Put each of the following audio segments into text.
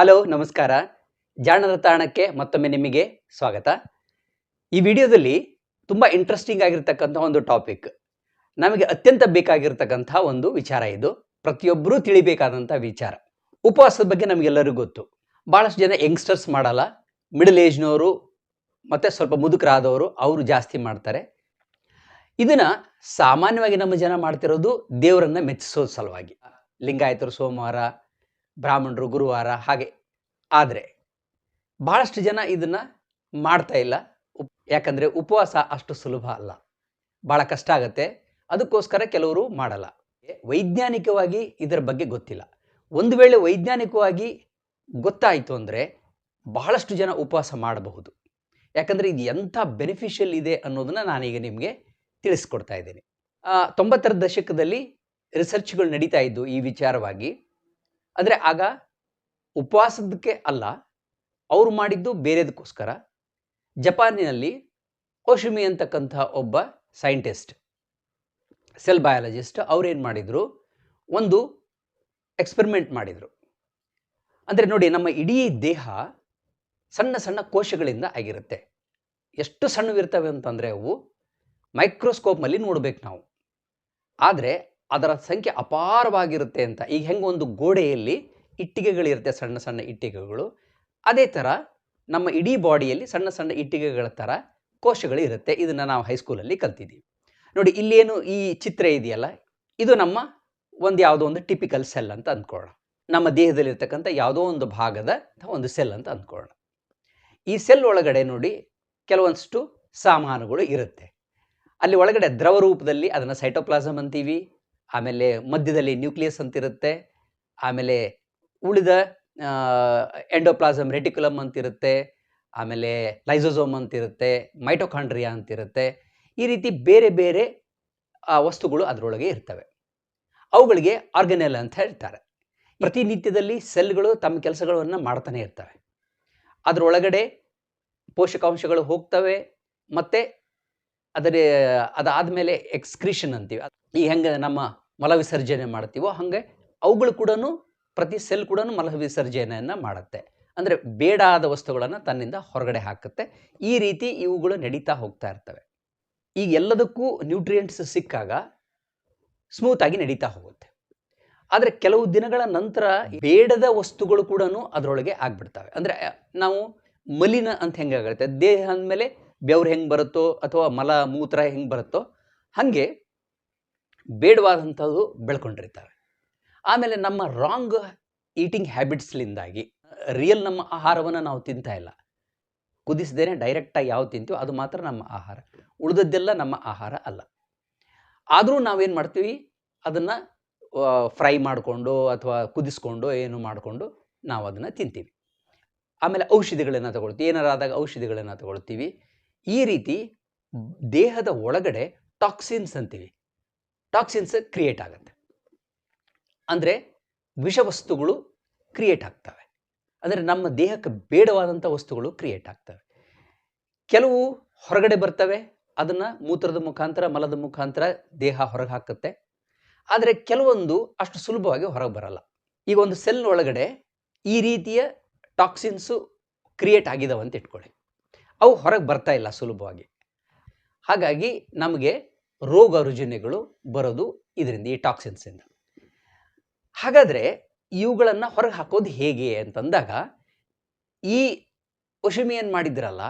Hello, ನಮಸ್ಕಾರ. ಜಾಣದ ತಾಣಕ್ಕೆ ಮತ್ತೊಮ್ಮೆ ನಿಮಗೆ ಸ್ವಾಗತ. ಈ ವಿಡಿಯೋದಲ್ಲಿ ತುಂಬ ಇಂಟ್ರೆಸ್ಟಿಂಗ್ ಆಗಿರ್ತಕ್ಕಂಥ ಒಂದು ಟಾಪಿಕ್ ನಮಗೆ ಅತ್ಯಂತ ಬೇಕಾಗಿರ್ತಕ್ಕಂಥ ಒಂದು ವಿಚಾರ ಇದು. ಪ್ರತಿಯೊಬ್ಬರೂ ತಿಳಿಬೇಕಾದಂಥ ವಿಚಾರ. ಉಪವಾಸದ ಬಗ್ಗೆ ನಮಗೆಲ್ಲರಿಗೂ ಗೊತ್ತು. ಭಾಳಷ್ಟು ಜನ ಯಂಗ್ಸ್ಟರ್ಸ್ ಮಾಡಲ್ಲ. ಮಿಡಲ್ ಏಜ್ನವರು ಮತ್ತು ಸ್ವಲ್ಪ ಮುದುಕರಾದವರು, ಅವರು ಜಾಸ್ತಿ ಮಾಡ್ತಾರೆ. ಇದನ್ನ ಸಾಮಾನ್ಯವಾಗಿ ನಮ್ಮ ಜನ ಮಾಡ್ತಿರೋದು ದೇವರನ್ನ ಮೆಚ್ಚಿಸೋ ಸಲುವಾಗಿ. ಲಿಂಗಾಯತರು ಸೋಮವಾರ ಬ್ರಾಹ್ಮಣರು ಗುರುವಾರ ಹಾಗೆ. ಆದರೆ ಬಹಳಷ್ಟು ಜನ ಇದನ್ನು ಮಾಡ್ತಾ ಇಲ್ಲ. ಉಪ್- ಯಾಕಂದರೆ ಉಪವಾಸ ಅಷ್ಟು ಸುಲಭ ಅಲ್ಲ. ಭಾಳ ಕಷ್ಟ ಆಗತ್ತೆ. ಅದಕ್ಕೋಸ್ಕರ ಕೆಲವರು ಮಾಡಲ್ಲ. ವೈಜ್ಞಾನಿಕವಾಗಿ ಇದರ ಬಗ್ಗೆ ಗೊತ್ತಿಲ್ಲ. ಒಂದು ವೇಳೆ ವೈಜ್ಞಾನಿಕವಾಗಿ ಗೊತ್ತಾಯಿತು ಅಂದರೆ ಬಹಳಷ್ಟು ಜನ ಉಪವಾಸ ಮಾಡಬಹುದು. ಯಾಕಂದರೆ ಇದು ಎಂಥ ಬೆನಿಫಿಷಿಯಲ್ ಇದೆ ಅನ್ನೋದನ್ನು ನಾನೀಗ ನಿಮಗೆ ತಿಳಿಸ್ಕೊಡ್ತಾ ಇದ್ದೀನಿ. ತೊಂಬತ್ತರ ದಶಕದಲ್ಲಿ ರಿಸರ್ಚ್ಗಳು ನಡೀತಾ ಇದ್ದು ಈ ವಿಚಾರವಾಗಿ. ಅಂದರೆ ಆಗ ಉಪವಾಸದಕ್ಕೆ ಅಲ್ಲ, ಅವರು ಮಾಡಿದ್ದು ಬೇರೆದಕ್ಕೋಸ್ಕರ. ಜಪಾನಿನಲ್ಲಿ ಓಶಿಮಿ ಅಂತಕ್ಕಂಥ ಒಬ್ಬ ಸೈಂಟಿಸ್ಟ್, ಸೆಲ್ ಬಯಾಲಜಿಸ್ಟ್, ಅವ್ರೇನು ಮಾಡಿದರು? ಒಂದು ಎಕ್ಸ್ಪೆರಿಮೆಂಟ್ ಮಾಡಿದರು. ಅಂದರೆ ನೋಡಿ, ನಮ್ಮ ಇಡೀ ದೇಹ ಸಣ್ಣ ಸಣ್ಣ ಕೋಶಗಳಿಂದ ಆಗಿರುತ್ತೆ. ಎಷ್ಟು ಸಣ್ಣವಿರ್ತವೆ ಅಂತಂದರೆ ಅವು ಮೈಕ್ರೋಸ್ಕೋಪ್ನಲ್ಲಿ ನೋಡ್ಬೇಕು ನಾವು. ಆದರೆ ಅದರ ಸಂಖ್ಯೆ ಅಪಾರವಾಗಿರುತ್ತೆ ಅಂತ. ಈಗ ಹೆಂಗೆ ಒಂದು ಗೋಡೆಯಲ್ಲಿ ಇಟ್ಟಿಗೆಗಳಿರುತ್ತೆ ಸಣ್ಣ ಸಣ್ಣ ಇಟ್ಟಿಗೆಗಳು, ಅದೇ ಥರ ನಮ್ಮ ಇಡೀ ಬಾಡಿಯಲ್ಲಿ ಸಣ್ಣ ಸಣ್ಣ ಇಟ್ಟಿಗೆಗಳ ಥರ ಕೋಶಗಳು ಇರುತ್ತೆ. ಇದನ್ನು ನಾವು ಹೈಸ್ಕೂಲಲ್ಲಿ ಕಲ್ತಿದ್ದೀವಿ. ನೋಡಿ, ಇಲ್ಲೇನು ಈ ಚಿತ್ರ ಇದೆಯಲ್ಲ? ಇದು ನಮ್ಮ ಒಂದು ಯಾವುದೋ ಒಂದು ಟಿಪಿಕಲ್ ಸೆಲ್ ಅಂತ ಅಂದ್ಕೊಳ್ಳೋಣ. ನಮ್ಮ ದೇಹದಲ್ಲಿರ್ತಕ್ಕಂಥ ಯಾವುದೋ ಒಂದು ಭಾಗದ ಒಂದು ಸೆಲ್ ಅಂತ ಅಂದ್ಕೊಳ್ಳೋಣ. ಈ ಸೆಲ್ ಒಳಗಡೆ ನೋಡಿ ಕೆಲವೊಂದಷ್ಟು ಸಾಮಾನುಗಳು ಇರುತ್ತೆ. ಅಲ್ಲಿ ಒಳಗಡೆ ದ್ರವ ರೂಪದಲ್ಲಿ ಅದನ್ನು ಸೈಟೋಪ್ಲಾಸಮ್ ಅಂತೀವಿ. ಆಮೇಲೆ ಮಧ್ಯದಲ್ಲಿ ನ್ಯೂಕ್ಲಿಯಸ್ ಅಂತಿರುತ್ತೆ ಆಮೇಲೆ ಉಳಿದ ಎಂಡೋಪ್ಲಾಸಮ್ ರೆಟಿಕ್ಯುಲಮ್ ಅಂತಿರುತ್ತೆ ಆಮೇಲೆ ಲೈಸೋಸೋಮ್ ಅಂತಿರುತ್ತೆ ಮೈಟೋಕಾಂಡ್ರಿಯಾ ಅಂತಿರುತ್ತೆ ಈ ರೀತಿ ಬೇರೆ ಬೇರೆ ವಸ್ತುಗಳು ಅದರೊಳಗೆ ಇರ್ತವೆ. ಅವುಗಳಿಗೆ ಆರ್ಗನೆಲ್ ಅಂತ ಹೇಳ್ತಾರೆ. ಪ್ರತಿನಿತ್ಯದಲ್ಲಿ ಸೆಲ್ಗಳು ತಮ್ಮ ಕೆಲಸಗಳನ್ನು ಮಾಡ್ತಾನೆ ಇರ್ತವೆ. ಅದರೊಳಗಡೆ ಪೋಷಕಾಂಶಗಳು ಹೋಗ್ತವೆ. ಮತ್ತು ಅದರ, ಅದಾದಮೇಲೆ ಎಕ್ಸ್ಕ್ರಿಷನ್ ಅಂತೀವಿ. ಈ ಹೆಂಗೆ ನಮ್ಮ ಮಲ ವಿಸರ್ಜನೆ ಮಾಡ್ತೀವೋ ಹಾಗೆ ಅವುಗಳು ಕೂಡ ಪ್ರತಿ ಸೆಲ್ ಕೂಡ ಮಲ ವಿಸರ್ಜನೆಯನ್ನು ಮಾಡುತ್ತೆ. ಅಂದರೆ ಬೇಡಾದ ವಸ್ತುಗಳನ್ನು ತನ್ನಿಂದ ಹೊರಗಡೆ ಹಾಕುತ್ತೆ. ಈ ರೀತಿ ಇವುಗಳು ನಡೀತಾ ಹೋಗ್ತಾ ಇರ್ತವೆ. ಈಗ ಎಲ್ಲದಕ್ಕೂ ನ್ಯೂಟ್ರಿಯೆಂಟ್ಸ್ ಸಿಕ್ಕಾಗ ಸ್ಮೂತಾಗಿ ನಡೀತಾ ಹೋಗುತ್ತೆ. ಆದರೆ ಕೆಲವು ದಿನಗಳ ನಂತರ ಬೇಡದ ವಸ್ತುಗಳು ಕೂಡ ಅದರೊಳಗೆ ಆಗ್ಬಿಡ್ತವೆ. ಅಂದರೆ ನಾವು ಮಲಿನ ಅಂತ ಹೆಂಗಾಗುತ್ತೆ ದೇಹ ಅಂದಮೇಲೆ ಬೆವ್ರು ಹೆಂಗೆ ಬರುತ್ತೋ ಅಥವಾ ಮಲ ಮೂತ್ರ ಹೆಂಗೆ ಬರುತ್ತೋ ಹಾಗೆ ಬೇಡವಾದಂಥದ್ದು ಬೆಳ್ಕೊಂಡಿರ್ತಾರೆ. ಆಮೇಲೆ ನಮ್ಮ ರಾಂಗ್ ಈಟಿಂಗ್ ಹ್ಯಾಬಿಟ್ಸ್ಲಿಂದಾಗಿ ರಿಯಲ್ ನಮ್ಮ ಆಹಾರವನ್ನು ನಾವು ತಿಂತಾ ಇಲ್ಲ. ಕುದಿಸದೇನೆ ಡೈರೆಕ್ಟಾಗಿ ಯಾವ ತಿಂತೀವೋ ಅದು ಮಾತ್ರ ನಮ್ಮ ಆಹಾರ. ಉಳಿದದ್ದೆಲ್ಲ ನಮ್ಮ ಆಹಾರ ಅಲ್ಲ. ಆದರೂ ನಾವೇನು ಮಾಡ್ತೀವಿ? ಅದನ್ನು ಫ್ರೈ ಮಾಡಿಕೊಂಡು ಅಥವಾ ಕುದಿಸ್ಕೊಂಡು ಏನು ಮಾಡಿಕೊಂಡು ನಾವು ಅದನ್ನು ತಿಂತೀವಿ. ಆಮೇಲೆ ಔಷಧಿಗಳನ್ನು ತಗೊಳ್ತೀವಿ. ಏನಾರಾದಾಗ ಔಷಧಿಗಳನ್ನು ತಗೊಳ್ತೀವಿ? ಈ ರೀತಿ ದೇಹದ ಒಳಗಡೆ ಟಾಕ್ಸಿನ್ಸ್ ಅಂತೀವಿ. ಟಾಕ್ಸಿನ್ಸ್ ಕ್ರಿಯೇಟ್ ಆಗುತ್ತೆ. ಅಂದರೆ ವಿಷವಸ್ತುಗಳು ಕ್ರಿಯೇಟ್ ಆಗ್ತವೆ. ಅಂದರೆ ನಮ್ಮ ದೇಹಕ್ಕೆ ಬೇಡವಾದಂಥ ವಸ್ತುಗಳು ಕ್ರಿಯೇಟ್ ಆಗ್ತವೆ. ಕೆಲವು ಹೊರಗಡೆ ಬರ್ತವೆ, ಅದನ್ನು ಮೂತ್ರದ ಮುಖಾಂತರ, ಮಲದ ಮುಖಾಂತರ ದೇಹ ಹೊರಗೆ ಹಾಕುತ್ತೆ. ಆದರೆ ಕೆಲವೊಂದು ಅಷ್ಟು ಸುಲಭವಾಗಿ ಹೊರಗೆ ಬರಲ್ಲ. ಈಗ ಒಂದು ಸೆಲ್ ಒಳಗಡೆ ಈ ರೀತಿಯ ಟಾಕ್ಸಿನ್ಸು ಕ್ರಿಯೇಟ್ ಆಗಿದಾವೆ ಅಂತ ಇಟ್ಕೊಳ್ಳಿ. ಅವು ಹೊರಗೆ ಬರ್ತಾ ಇಲ್ಲ ಸುಲಭವಾಗಿ. ಹಾಗಾಗಿ ನಮಗೆ ರೋಗ ರುಜಿನಗಳು ಬರೋದು ಇದರಿಂದ ಈ ಟಾಕ್ಸಿನ್ಸಿಂದ ಹಾಗಾದರೆ ಇವುಗಳನ್ನು ಹೊರಗೆ ಹಾಕೋದು ಹೇಗೆ ಅಂತಂದಾಗ ಈ ಒಶಿಮಿ ಏನು ಮಾಡಿದ್ರಲ್ಲ,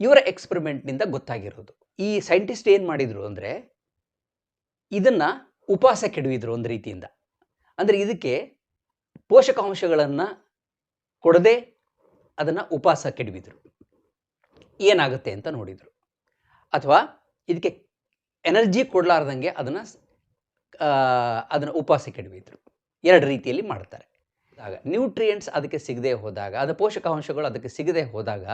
ಇವರ ಎಕ್ಸ್ಪೆರಿಮೆಂಟ್ನಿಂದ ಗೊತ್ತಾಗಿರೋದು. ಈ ಸೈಂಟಿಸ್ಟ್ ಏನು ಮಾಡಿದರು ಅಂದರೆ ಇದನ್ನು ಉಪವಾಸ ಕೆಡವಿದ್ರು ಒಂದು ರೀತಿಯಿಂದ. ಅಂದರೆ ಇದಕ್ಕೆ ಪೋಷಕಾಂಶಗಳನ್ನು ಕೊಡದೆ ಅದನ್ನು ಉಪವಾಸ ಕೆಡವಿದ್ರು. ಏನಾಗುತ್ತೆ ಅಂತ ನೋಡಿದರು. ಅಥವಾ ಇದಕ್ಕೆ ಎನರ್ಜಿ ಕೊಡಲಾರ್ದಂಗೆ ಅದನ್ನು ಅದನ್ನು ಉಪವಾಸ ಕೆಡವಿದ್ರು ಎರಡು ರೀತಿಯಲ್ಲಿ ಮಾಡ್ತಾರೆ. ಆಗ ನ್ಯೂಟ್ರಿಯೆಂಟ್ಸ್ ಅದಕ್ಕೆ ಸಿಗದೆ ಹೋದಾಗ, ಅದು ಪೋಷಕಾಂಶಗಳು ಅದಕ್ಕೆ ಸಿಗದೆ ಹೋದಾಗ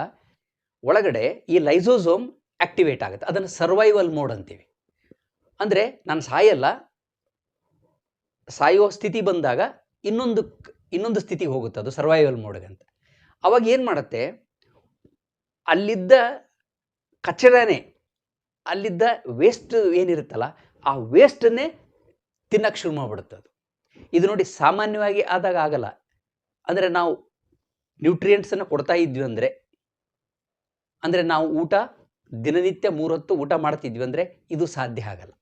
ಒಳಗಡೆ ಈ ಲೈಸೋಸೋಮ್ ಆಕ್ಟಿವೇಟ್ ಆಗುತ್ತೆ. ಅದನ್ನು ಸರ್ವೈವಲ್ ಮೋಡ್ ಅಂತೀವಿ. ಅಂದರೆ ನಾನು ಸಾಯಲ್ಲ, ಸಾಯೋ ಸ್ಥಿತಿ ಬಂದಾಗ ಇನ್ನೊಂದು ಇನ್ನೊಂದು ಸ್ಥಿತಿಗೆ ಹೋಗುತ್ತೆ ಅದು ಸರ್ವೈವಲ್ ಮೋಡ್ಗೆ ಅಂತ. ಅವಾಗ ಏನು ಮಾಡುತ್ತೆ, ಅಲ್ಲಿದ್ದ ಕಚಡನೇ ಅಲ್ಲಿದ್ದ ವೇಸ್ಟ್ ಏನಿರುತ್ತಲ್ಲ, ಆ ವೇಸ್ಟನ್ನೇ ತಿನ್ನಕ್ಕೆ ಶುರು ಮಾಡಿಬಿಡುತ್ತೆ ಅದು. ಇದು ನೋಡಿ ಸಾಮಾನ್ಯವಾಗಿ ಆದಾಗ ಆಗಲ್ಲ. ಅಂದರೆ ನಾವು ನ್ಯೂಟ್ರಿಯೆಂಟ್ಸನ್ನು ಕೊಡ್ತಾ ಇದ್ವಿ ಅಂದರೆ ಅಂದರೆ ನಾವು ಊಟ, ದಿನನಿತ್ಯ ಮೂರೊತ್ತು ಊಟ ಮಾಡ್ತಿದ್ವಿ ಅಂದರೆ ಇದು ಸಾಧ್ಯ ಆಗಲ್ಲ.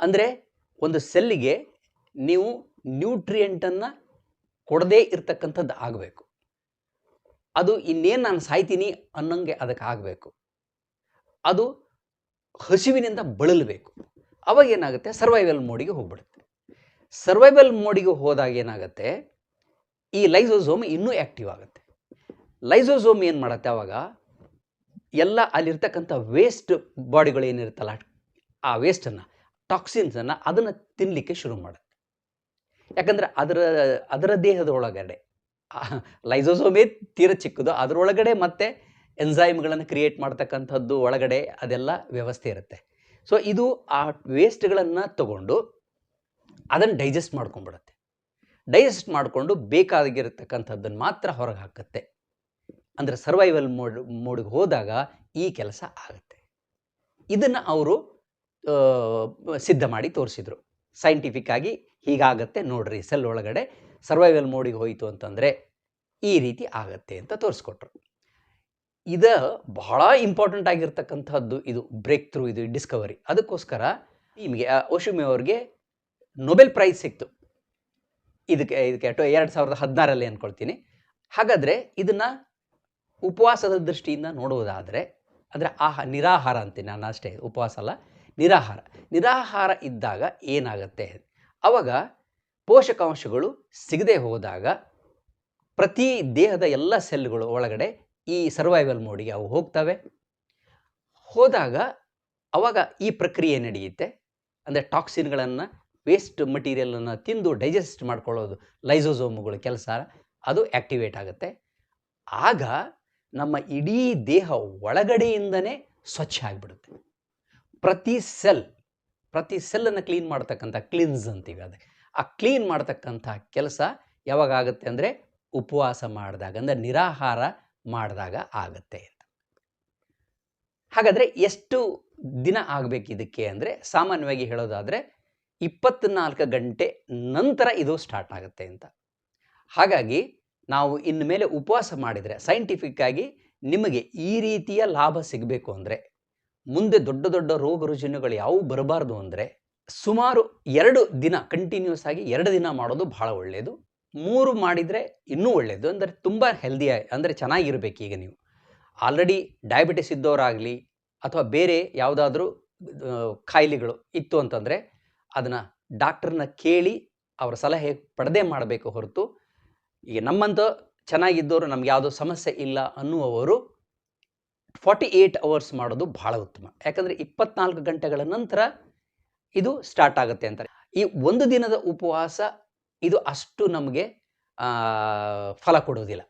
ಅಂದರೆ ಒಂದು ಸೆಲ್ಲಿಗೆ ನೀವು ನ್ಯೂಟ್ರಿಯೆಂಟನ್ನು ಕೊಡದೇ ಇರ್ತಕ್ಕಂಥದ್ದು ಆಗಬೇಕು. ಅದು ಇನ್ನೇನು ನಾನು ಸಾಯ್ತೀನಿ ಅನ್ನೋಂಗೆ ಅದಕ್ಕೆ ಆಗಬೇಕು. ಅದು ಹಸಿವಿನಿಂದ ಬಳಲಬೇಕು. ಅವಾಗ ಏನಾಗುತ್ತೆ? ಸರ್ವೈವಲ್ ಮೋಡಿಗೆ ಹೋಗ್ಬಿಡುತ್ತೆ. ಸರ್ವೈವಲ್ ಮೋಡಿಗೆ ಹೋದಾಗ ಏನಾಗುತ್ತೆ? ಈ ಲೈಸೋಸೋಮ್ ಇನ್ನೂ ಆ್ಯಕ್ಟಿವ್ ಆಗುತ್ತೆ. ಲೈಸೋಸೋಮ್ ಏನು ಮಾಡುತ್ತೆ ಅವಾಗ? ಎಲ್ಲ ಅಲ್ಲಿರ್ತಕ್ಕಂಥ ವೇಸ್ಟ್ ಬಾಡಿಗಳು ಏನಿರುತ್ತಲ್ಲ, ಆ ವೇಸ್ಟನ್ನು ಟಾಕ್ಸಿನ್ಸನ್ನು ಅದನ್ನು ತಿನ್ನಲಿಕ್ಕೆ ಶುರು ಮಾಡುತ್ತೆ. ಯಾಕಂದರೆ ಅದರ ಅದರ ದೇಹದ ಒಳಗಡೆ ಲೈಸೋಸೋಮೇ ತೀರ ಚಿಕ್ಕದು, ಅದರೊಳಗಡೆ ಮತ್ತೆ ಎನ್ಸೈಮ್ಗಳನ್ನು ಕ್ರಿಯೇಟ್ ಮಾಡ್ತಕ್ಕಂಥದ್ದು ಒಳಗಡೆ ಅದೆಲ್ಲ ವ್ಯವಸ್ಥೆ ಇರುತ್ತೆ. ಸೊ ಇದು ಆ ವೇಸ್ಟ್ಗಳನ್ನು ತಗೊಂಡು ಅದನ್ನು ಡೈಜೆಸ್ಟ್ ಮಾಡ್ಕೊಂಡ್ಬಿಡುತ್ತೆ. ಡೈಜೆಸ್ಟ್ ಮಾಡಿಕೊಂಡು ಬೇಕಾಗಿರತಕ್ಕಂಥದ್ದನ್ನು ಮಾತ್ರ ಹೊರಗೆ ಹಾಕುತ್ತೆ. ಅಂದರೆ ಸರ್ವೈವಲ್ ಮೋಡ್, ಮೋಡಿಗೆ ಹೋದಾಗ ಈ ಕೆಲಸ ಆಗುತ್ತೆ. ಇದನ್ನು ಅವರು ಸಿದ್ಧ ಮಾಡಿ ತೋರಿಸಿದರು. ಸೈಂಟಿಫಿಕ್ ಆಗಿ ಹೀಗಾಗತ್ತೆ ನೋಡ್ರಿ ಸೆಲ್ ಒಳಗಡೆ ಸರ್ವೈವಲ್ ಮೋಡಿಗೆ ಹೋಯಿತು ಅಂತಂದರೆ ಈ ರೀತಿ ಆಗತ್ತೆ ಅಂತ ತೋರಿಸ್ಕೊಟ್ರು. ಇದು ಬಹಳ ಇಂಪಾರ್ಟೆಂಟ್ ಆಗಿರ್ತಕ್ಕಂಥದ್ದು ಇದು ಬ್ರೇಕ್ ಥ್ರೂ ಇದು ಡಿಸ್ಕವರಿ ಅದಕ್ಕೋಸ್ಕರ ನಿಮಗೆ ಓಶುಮಿ ಅವ್ರಿಗೆ ನೊಬೆಲ್ ಪ್ರೈಸ್ ಸಿಕ್ತು. ಇದಕ್ಕೆ ಇದಕ್ಕೆ ಟೋ ಎರಡು ಸಾವಿರದ ಹದಿನಾರಲ್ಲಿ ಅಂದ್ಕೊಳ್ತೀನಿ ಹಾಗಾದರೆ ಇದನ್ನು ಉಪವಾಸದ ದೃಷ್ಟಿಯಿಂದ ನೋಡುವುದಾದರೆ, ಅಂದರೆ ಆಹ, ನಿರಾಹಾರ ಅಂತೀನಿ ನಾನು ಅಷ್ಟೇ, ಉಪವಾಸ ಅಲ್ಲ, ನಿರಾಹಾರ. ನಿರಾಹಾರ ಇದ್ದಾಗ ಏನಾಗುತ್ತೆ? ಆವಾಗ ಪೋಷಕಾಂಶಗಳು ಸಿಗದೆ ಹೋದಾಗ ಪ್ರತಿ ದೇಹದ ಎಲ್ಲ ಸೆಲ್ಗಳು ಒಳಗಡೆ ಈ ಸರ್ವೈವಲ್ ಮೋಡಿಗೆ ಅವು ಹೋಗ್ತವೆ. ಹೋದಾಗ ಅವಾಗ ಈ ಪ್ರಕ್ರಿಯೆ ನಡೆಯುತ್ತೆ. ಅಂದರೆ ಟಾಕ್ಸಿನ್ಗಳನ್ನು ವೇಸ್ಟ್ ಮಟೀರಿಯಲನ್ನು ತಿಂದು ಡೈಜೆಸ್ಟ್ ಮಾಡ್ಕೊಳ್ಳೋದು ಲೈಸೋಸೋಮುಗಳು ಕೆಲಸ. ಅದು ಆ್ಯಕ್ಟಿವೇಟ್ ಆಗುತ್ತೆ. ಆಗ ನಮ್ಮ ಇಡೀ ದೇಹ ಒಳಗಡೆಯಿಂದನೇ ಸ್ವಚ್ಛ ಆಗಿಬಿಡುತ್ತೆ. ಪ್ರತಿ ಸೆಲ್ ಪ್ರತಿ ಸೆಲ್ಲನ್ನು ಕ್ಲೀನ್ ಮಾಡ್ತಕ್ಕಂಥ ಕ್ಲೀನ್ಸ್ ಅಂತೀವಿ ಅದಕ್ಕೆ ಆ ಕ್ಲೀನ್ ಮಾಡ್ತಕ್ಕಂಥ ಕೆಲಸ ಯಾವಾಗ ಆಗುತ್ತೆ ಅಂದರೆ ಉಪವಾಸ ಮಾಡಿದಾಗ. ಅಂದರೆ ನಿರಾಹಾರ ಮಾಡಿದಾಗ ಆಗತ್ತೆ ಅಂತ. ಹಾಗಾದರೆ ಎಷ್ಟು ದಿನ ಆಗಬೇಕು ಇದಕ್ಕೆ ಅಂದರೆ ಸಾಮಾನ್ಯವಾಗಿ ಹೇಳೋದಾದರೆ ಇಪ್ಪತ್ನಾಲ್ಕು ಗಂಟೆ ನಂತರ ಇದು ಸ್ಟಾರ್ಟ್ ಆಗುತ್ತೆ ಅಂತ. ಹಾಗಾಗಿ ನಾವು ಇನ್ನು ಮೇಲೆ ಉಪವಾಸ ಮಾಡಿದರೆ ಸೈಂಟಿಫಿಕ್ಕಾಗಿ ನಿಮಗೆ ಈ ರೀತಿಯ ಲಾಭ ಸಿಗಬೇಕು ಅಂದರೆ ಮುಂದೆ ದೊಡ್ಡ ದೊಡ್ಡ ರೋಗ ರುಜಿನಗಳು ಯಾವುವು ಬರಬಾರ್ದು ಅಂದರೆ ಸುಮಾರು ಎರಡು ದಿನ ಕಂಟಿನ್ಯೂಸ್ ಆಗಿ ಎರಡು ದಿನ ಮಾಡೋದು ಭಾಳ ಒಳ್ಳೆಯದು ಮೂರು ಮಾಡಿದರೆ ಇನ್ನೂ ಒಳ್ಳೆಯದು ಅಂದರೆ ತುಂಬ ಹೆಲ್ದಿ ಅಂದರೆ ಚೆನ್ನಾಗಿರ್ಬೇಕು ಈಗ ನೀವು. ಆಲ್ರೆಡಿ ಡಯಾಬಿಟಿಸ್ ಇದ್ದವರಾಗಲಿ ಅಥವಾ ಬೇರೆ ಯಾವುದಾದ್ರೂ ಕಾಯಿಲೆಗಳು ಇತ್ತು ಅಂತಂದರೆ ಅದನ್ನು ಡಾಕ್ಟ್ರನ್ನ ಕೇಳಿ ಅವರ ಸಲಹೆ ಪಡೆದೇ ಮಾಡಬೇಕು ಹೊರತು, ಈಗ ನಮ್ಮಂತ ಚೆನ್ನಾಗಿದ್ದವರು ನಮ್ಗೆ ಯಾವುದೋ ಸಮಸ್ಯೆ ಇಲ್ಲ ಅನ್ನುವವರು ಫಾರ್ಟಿ ಏಯ್ಟ್ ಅವರ್ಸ್ ಮಾಡೋದು ಭಾಳ ಉತ್ತಮ. ಯಾಕಂದರೆ ಇಪ್ಪತ್ನಾಲ್ಕು ಗಂಟೆಗಳ ನಂತರ ಇದು ಸ್ಟಾರ್ಟ್ ಆಗುತ್ತೆ ಅಂತಾರೆ. ಈ ಒಂದು ದಿನದ ಉಪವಾಸ ಇದು ಅಷ್ಟು ನಮಗೆ ಫಲ ಕೊಡೋದಿಲ್ಲ.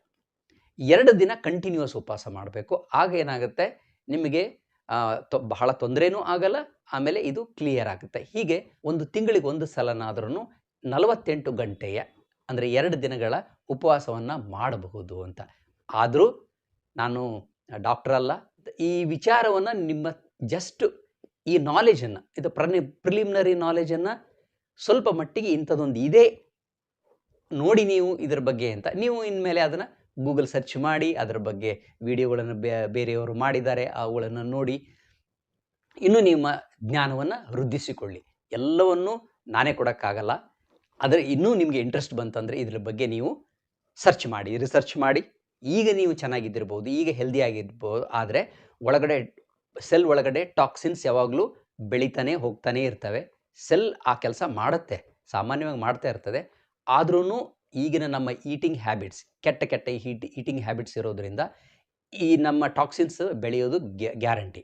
ಎರಡು ದಿನ ಕಂಟಿನ್ಯೂಸ್ ಉಪವಾಸ ಮಾಡಬೇಕು. ಆಗ ಏನಾಗುತ್ತೆ? ನಿಮಗೆ ತೊ, ಬಹಳ ತೊಂದರೆನೂ ಆಗಲ್ಲ, ಆಮೇಲೆ ಇದು ಕ್ಲಿಯರ್ ಆಗುತ್ತೆ. ಹೀಗೆ ಒಂದು ತಿಂಗಳಿಗೆ ಒಂದು ಸಲನಾದ್ರೂ ನಲವತ್ತೆಂಟು ಗಂಟೆಯ, ಅಂದರೆ ಎರಡು ದಿನಗಳ ಉಪವಾಸವನ್ನು ಮಾಡಬಹುದು ಅಂತ. ಆದರೂ ನಾನು ಡಾಕ್ಟರ್ ಅಲ್ಲ. ಈ ವಿಚಾರವನ್ನು ನಿಮ್ಮ ಜಸ್ಟ್ ಈ ನಾಲೆಜನ್ನು ಇದು ಪ್ರನಿ ಪ್ರಿಲಿಮಿನರಿ ನಾಲೆಜನ್ನು ಸ್ವಲ್ಪ ಮಟ್ಟಿಗೆ ಇಂಥದ್ದೊಂದು ಇದೆ. ನೋಡಿ ನೀವು ಇದರ ಬಗ್ಗೆ ಅಂತ. ನೀವು ಇನ್ಮೇಲೆ ಅದನ್ನು ಗೂಗಲ್ ಸರ್ಚ್ ಮಾಡಿ, ಅದರ ಬಗ್ಗೆ ವಿಡಿಯೋಗಳನ್ನು ಬೇರೆಯವರು ಮಾಡಿದ್ದಾರೆ, ಅವುಗಳನ್ನು ನೋಡಿ. ಇನ್ನು ನಿಮ್ಮ ಜ್ಞಾನವನ್ನು ವೃದ್ಧಿಸಿಕೊಳ್ಳಿ. ಎಲ್ಲವನ್ನು ನಾನೇ ಕೊಡೋಕ್ಕಾಗಲ್ಲ. ಆದರೆ ಇನ್ನೂ ನಿಮಗೆ ಇಂಟ್ರೆಸ್ಟ್ ಬಂತಂದರೆ ಇದ್ರ ಬಗ್ಗೆ ನೀವು ಸರ್ಚ್ ಮಾಡಿ ರಿಸರ್ಚ್ ಮಾಡಿ. ಈಗ ನೀವು ಚೆನ್ನಾಗಿದ್ದಿರ್ಬೋದು, ಈಗ ಹೆಲ್ದಿ ಆಗಿರ್ಬೋದು ಆದರೆ ಒಳಗಡೆ ಸೆಲ್ ಒಳಗಡೆ ಟಾಕ್ಸಿನ್ಸ್ ಯಾವಾಗಲೂ ಬೆಳೀತಾನೆ ಹೋಗ್ತಾನೆ ಇರ್ತವೆ. ಸೆಲ್ ಆ ಕೆಲಸ ಮಾಡುತ್ತೆ, ಸಾಮಾನ್ಯವಾಗಿ ಮಾಡ್ತಾ ಇರ್ತದೆ. ಆದ್ರೂ ಈಗಿನ ನಮ್ಮ ಈಟಿಂಗ್ ಹ್ಯಾಬಿಟ್ಸ್ ಕೆಟ್ಟ ಕೆಟ್ಟ ಹೀಟ್ ಈಟಿಂಗ್ ಹ್ಯಾಬಿಟ್ಸ್ ಇರೋದ್ರಿಂದ ಈ ನಮ್ಮ ಟಾಕ್ಸಿನ್ಸ್ ಬೆಳೆಯೋದು ಗ್ಯಾರಂಟಿ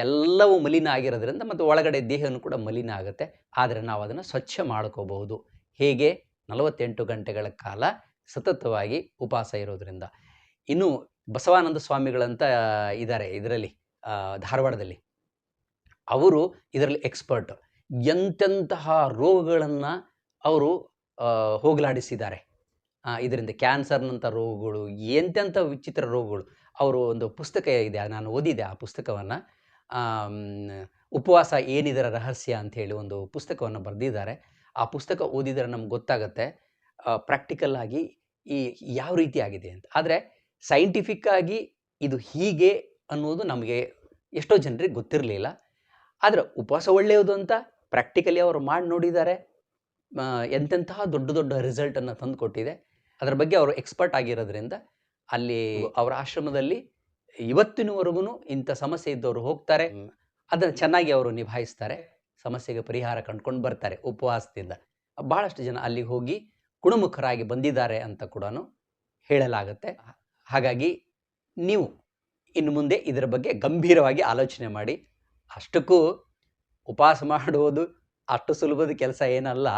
ಎಲ್ಲವೂ ಮಲಿನ ಆಗಿರೋದ್ರಿಂದ ಮತ್ತು ಒಳಗಡೆ ದೇಹನೂ ಕೂಡ ಮಲಿನ ಆಗುತ್ತೆ. ಆದರೆ ನಾವು ಅದನ್ನು ಸ್ವಚ್ಛ ಮಾಡ್ಕೋಬಹುದು. ಹೇಗೆ? ನಲವತ್ತೆಂಟು ಗಂಟೆಗಳ ಕಾಲ ಸತತವಾಗಿ ಉಪವಾಸ ಇರೋದ್ರಿಂದ. ಇನ್ನು ಬಸವಾನಂದ ಸ್ವಾಮಿಗಳಂತ ಇದ್ದಾರೆ ಇದರಲ್ಲಿ ಧಾರವಾಡದಲ್ಲಿ. ಅವರು ಇದರಲ್ಲಿ ಎಕ್ಸ್ಪರ್ಟ್ ಎಂತೆಂತಹ ರೋಗಗಳನ್ನು ಅವರು ಹೋಗಲಾಡಿಸಿದ್ದಾರೆ. ಇದರಿಂದ ಕ್ಯಾನ್ಸರ್ನಂಥ ರೋಗಗಳು, ಎಂತೆಂಥ ವಿಚಿತ್ರ ರೋಗಗಳು, ಅವರು ಒಂದು ಪುಸ್ತಕ ಇದೆ, ನಾನು ಓದಿದೆ ಆ ಪುಸ್ತಕವನ್ನು. ಉಪವಾಸ ಏನಿದರ ರಹಸ್ಯ ಅಂಥೇಳಿ ಒಂದು ಪುಸ್ತಕವನ್ನು ಬರೆದಿದ್ದಾರೆ. ಆ ಪುಸ್ತಕ ಓದಿದರೆ ನಮ್ಗೆ ಗೊತ್ತಾಗುತ್ತೆ ಪ್ರಾಕ್ಟಿಕಲ್ ಆಗಿ ಈ ಯಾವ ರೀತಿ ಆಗಿದೆ ಅಂತ. ಆದರೆ ಸೈಂಟಿಫಿಕ್ ಆಗಿ ಇದು ಹೀಗೆ ಅನ್ನೋದು ನಮಗೆ ಎಷ್ಟೋ ಜನರಿಗೆ ಗೊತ್ತಿರಲಿಲ್ಲ. ಆದರೆ ಉಪವಾಸ ಒಳ್ಳೆಯದು ಅಂತ ಪ್ರಾಕ್ಟಿಕಲಿ ಅವರು ಮಾಡಿ ನೋಡಿದ್ದಾರೆ. ಎಂತೆಂತಹ ದೊಡ್ಡ ದೊಡ್ಡ ರಿಸಲ್ಟನ್ನು ತಂದು ಕೊಟ್ಟಿದೆ. ಅದರ ಬಗ್ಗೆ ಅವರು ಎಕ್ಸ್ಪರ್ಟ್ ಆಗಿರೋದ್ರಿಂದ ಅಲ್ಲಿ ಅವರ ಆಶ್ರಮದಲ್ಲಿ ಇವತ್ತಿನವರೆಗೂ ಇಂಥ ಸಮಸ್ಯೆ ಇದ್ದವರು ಹೋಗ್ತಾರೆ. ಅದನ್ನು ಚೆನ್ನಾಗಿ ಅವರು ನಿಭಾಯಿಸ್ತಾರೆ. ಸಮಸ್ಯೆಗೆ ಪರಿಹಾರ ಕಂಡ್ಕೊಂಡು ಬರ್ತಾರೆ ಉಪವಾಸದಿಂದ. ಭಾಳಷ್ಟು ಜನ ಅಲ್ಲಿಗೆ ಹೋಗಿ ಗುಣಮುಖರಾಗಿ ಬಂದಿದ್ದಾರೆ ಅಂತ ಕೂಡ ಹೇಳಲಾಗುತ್ತೆ. ಹಾಗಾಗಿ ನೀವು ಇನ್ನು ಮುಂದೆ ಇದರ ಬಗ್ಗೆ ಗಂಭೀರವಾಗಿ ಆಲೋಚನೆ ಮಾಡಿ. ಅಷ್ಟಕ್ಕೂ ಉಪವಾಸ ಮಾಡುವುದು ಅಷ್ಟು ಸುಲಭದ ಕೆಲಸ ಏನಲ್ಲ.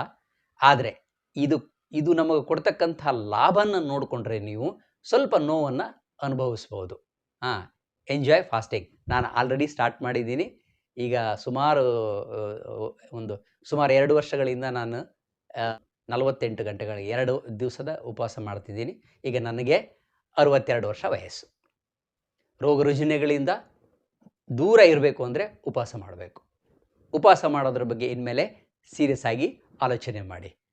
ಆದರೆ ಇದು ಇದು ನಮಗೆ ಕೊಡ್ತಕ್ಕಂಥ ಲಾಭನ ನೋಡಿಕೊಂಡ್ರೆ ನೀವು ಸ್ವಲ್ಪ ನೋವನ್ನು ಅನುಭವಿಸ್ಬೋದು. ಹಾಂ ಎಂಜಾಯ್ ಫಾಸ್ಟಿಂಗ್ ನಾನು ಆಲ್ರೆಡಿ ಸ್ಟಾರ್ಟ್ ಮಾಡಿದ್ದೀನಿ. ಈಗ ಸುಮಾರು ಒಂದು ಸುಮಾರು ಎರಡು ವರ್ಷಗಳಿಂದ ನಾನು ನಲವತ್ತೆಂಟು ಗಂಟೆಗಳ ಎರಡು ದಿವಸದ ಉಪವಾಸ ಮಾಡ್ತಿದ್ದೀನಿ. ಈಗ ನನಗೆ ಅರವತ್ತೆರಡು ವರ್ಷ ವಯಸ್ಸು. ರೋಗ ರುಜಿನಗಳಿಂದ ದೂರ ಇರಬೇಕು ಅಂದರೆ ಉಪವಾಸ ಮಾಡಬೇಕು. ಉಪವಾಸ ಮಾಡೋದ್ರ ಬಗ್ಗೆ ಇನ್ಮೇಲೆ ಸೀರಿಯಸ್ ಆಗಿ ಆಲೋಚನೆ ಮಾಡಿ.